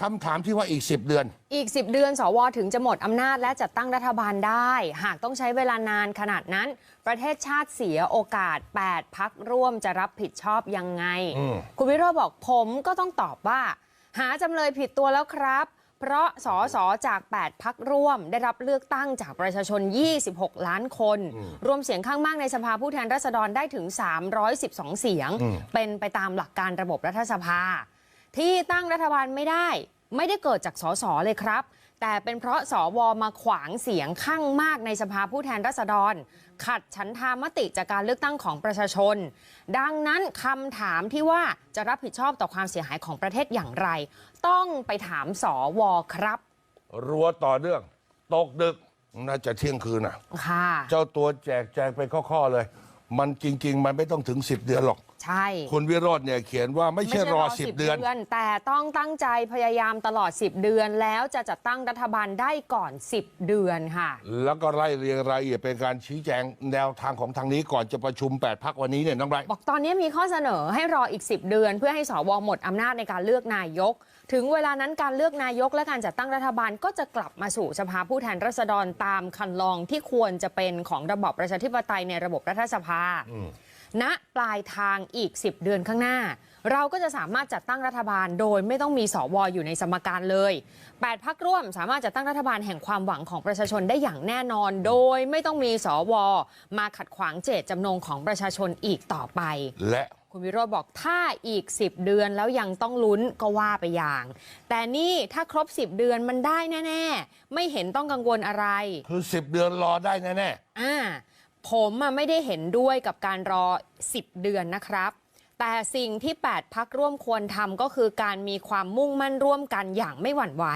คำถามที่ว่าอีก 10 เดือน อีก 10 เดือน สวถึงจะหมดอำนาจและจัดตั้งรัฐบาลได้ หากต้องใช้เวลานานขนาดนั้น ประเทศชาติเสียโอกาส 8 พักร่วมจะรับผิดชอบยังไง อืม คุณวิโรจน์บอกผมก็ต้องตอบว่า หาจำเลยผิดตัวแล้วครับ เพราะสอสอจาก 8 พักร่วม ได้รับเลือกตั้งจากประชาชน 26 ล้านคน รวมเสียงข้างมากในสภาผู้แทนราษฎรได้ถึง 312 เสียง เป็นไปตามหลักการระบบรัฐสภา ที่ตั้งรัฐบาลไม่ได้ ไม่ได้เกิดจากสสเลยครับ แต่เป็นเพราะสวมาขวางเสียงข้างมากในสภาผู้แทนราษฎร ขัดฉันทามติจากการเลือกตั้งของประชาชน ดังนั้นคำถามที่ว่าจะรับผิดชอบต่อความเสียหายของประเทศอย่างไร ต้องไปถามสวครับรัวต่อเนื่อง ตกดึกน่าจะเที่ยงคืนน่ะค่ะ เจ้าตัวแจกแจงไปข้อๆเลย มันจริง ๆ มันไม่ต้องถึง10เดือนหรอก ใช่ คุณวิโรจน์เนี่ยเขียนว่าไม่ใช่รอ 10 เดือน แต่ต้องตั้งใจพยายามตลอด 10 เดือนแล้วจะจัดตั้งรัฐบาลได้ก่อน 10 เดือนค่ะ แล้วก็ไล่เรียงรายละเอียดเป็นการชี้แจงแนวทางของทางนี้ก่อนจะประชุม 8พักวันนี้เนี่ยน้องไรบอกตอนนี้มีข้อเสนอให้รออีก 10 เดือน เพื่อให้สวหมดอำนาจในการเลือกนายก ถึงเวลานั้นการเลือกนายกและการจัดตั้งรัฐบาลก็จะกลับมาสู่สภาผู้แทนราษฎรตามคันลองที่ควรจะเป็นของระบอบประชาธิปไตยในระบบรัฐสภา ณปลายทางอีก 10 เดือนข้างหน้า เราก็จะสามารถจัดตั้งรัฐบาล โดยไม่ต้องมีสวอยู่ในสมการเลย 8พักร่วมสามารถจัดตั้งรัฐบาลแห่งความหวังของประชาชนได้อย่างแน่นอน โดยไม่ต้องมีสว มาขัดขวางเจตจำนงของประชาชนอีกต่อไป และคุณวิโรจน์บอกถ้าอีก 10 เดือนแล้วยังต้องลุ้นก็ว่าไปอย่าง แต่นี่ถ้าครบ 10 เดือนมันได้แน่ ๆ ไม่เห็นต้องกังวลอะไร คือ 10 เดือนรอได้แน่อ่า ผมไม่ได้เห็นด้วยกับการรอ 10 เดือนนะครับ แต่สิ่งที่ 8 พักร่วมควรทำก็คือการมีความมุ่งมั่นร่วมกันอย่างไม่หวั่นไหว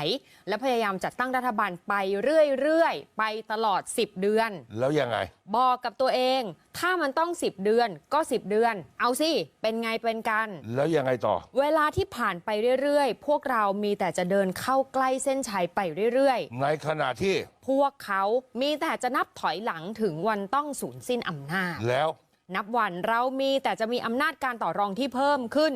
และพยายามจัดตั้งรัฐบาลไปเรื่อยๆ ไปตลอด 10 เดือนๆแล้วยังไง บอกกับตัวเอง ถ้ามันต้อง 10 เดือนก็ 10 เดือน เอาสิ เป็นไงเป็นกัน แล้วยังไงต่อ เวลาที่ผ่านไปเรื่อยๆ พวกเรามีแต่จะเดินเข้าใกล้เส้นชัยไปเรื่อยในขณะที่ๆพวกเขามีแต่จะนับถอยหลังถึงวันต้องสูญสิ้นอำนาจแล้ว นับวันเรามีแต่จะมีอำนาจการต่อรองที่เพิ่มขึ้น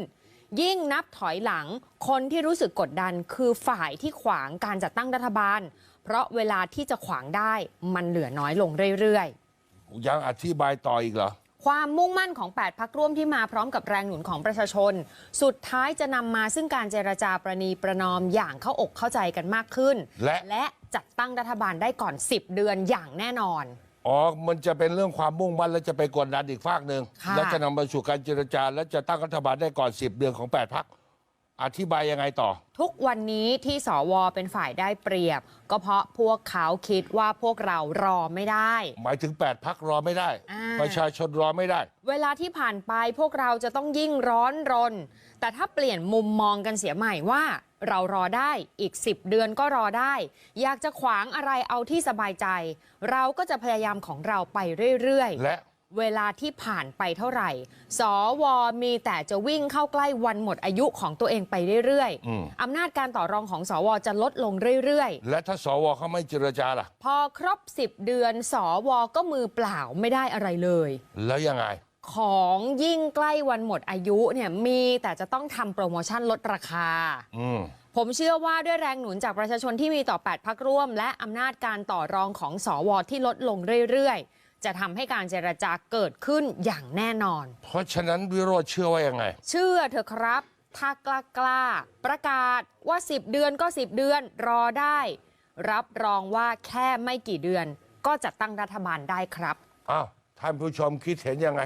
ยิ่งนับถอยหลังคนที่รู้สึกกดดันคือฝ่ายที่ขวางการจัดตั้งรัฐบาล เพราะเวลาที่จะขวางได้มันเหลือน้อยลงเรื่อยๆ ยังอธิบายต่ออีกเหรอความมุ่งมั่นของ 8 พักร่วมที่มาพร้อมกับแรงหนุนของประชาชน สุดท้ายจะนำมาซึ่งการเจรจาประนีประนอมอย่างเข้าอกเข้าใจกันมากขึ้น และและจัดตั้งรัฐบาลได้ก่อน 10 เดือนอย่างแน่นอน อ๋อ มันจะเป็นเรื่องความมุ่งมั่นและจะไปกดดันอีกฝากหนึ่งค่ะ และจะนำมาสู่การเจรจา และจะตั้งรัฐบาลได้ก่อน 10 เดือนของ 8พักอธิบายยังไงต่อ ทุกวันนี้ที่สวเป็นฝ่ายได้เปรียบ ก็เพราะพวกเขาคิดว่าพวกเรารอไม่ได้ หมายถึง 8พักรอไม่ได้ อ่า ประชาชนรอไม่ได้ เวลาที่ผ่านไปพวกเราจะต้องยิ่งร้อนรน แต่ถ้าเปลี่ยนมุมมองกันเสียใหม่ว่า เรารอได้อีก 10 เดือนก็รอได้ อยากจะขวางอะไรเอาที่สบายใจ เราก็จะพยายามของเราไปเรื่อยๆ และเวลาที่ผ่านไปเท่าไหร่ สวมีแต่จะวิ่งเข้าใกล้วันหมดอายุของตัวเองไปเรื่อยอืมๆอำนาจการต่อรองของสวจะลดลงเรื่อยและถ้าสวเขาไม่เจรจาล่ะๆพอครบ 10 เดือน สวก็มือเปล่าไม่ได้อะไรเลย แล้วยังไง ของยิ่งใกล้วันหมดอายุเนี่ยมีแต่จะต้องทำโปรโมชั่นลดราคา อืม ผมเชื่อว่าด้วยแรงหนุนจากประชาชนที่มีต่อ 8 พักร่วม และอำนาจการต่อรองของสวที่ลดลงเรื่อยๆ จะทำให้การเจรจาเกิดขึ้นอย่างแน่นอน เพราะฉะนั้นวิโรธเชื่อว่ายังไง เชื่อเถอะครับ ถ้ากล้ากล้าๆประกาศว่า 10 เดือนก็ 10 เดือนรอได้ รับรองว่าแค่ไม่กี่เดือน ก็จัดตั้งรัฐบาลได้ครับ อ้าวท่านผู้ชมคิดเห็นยังไง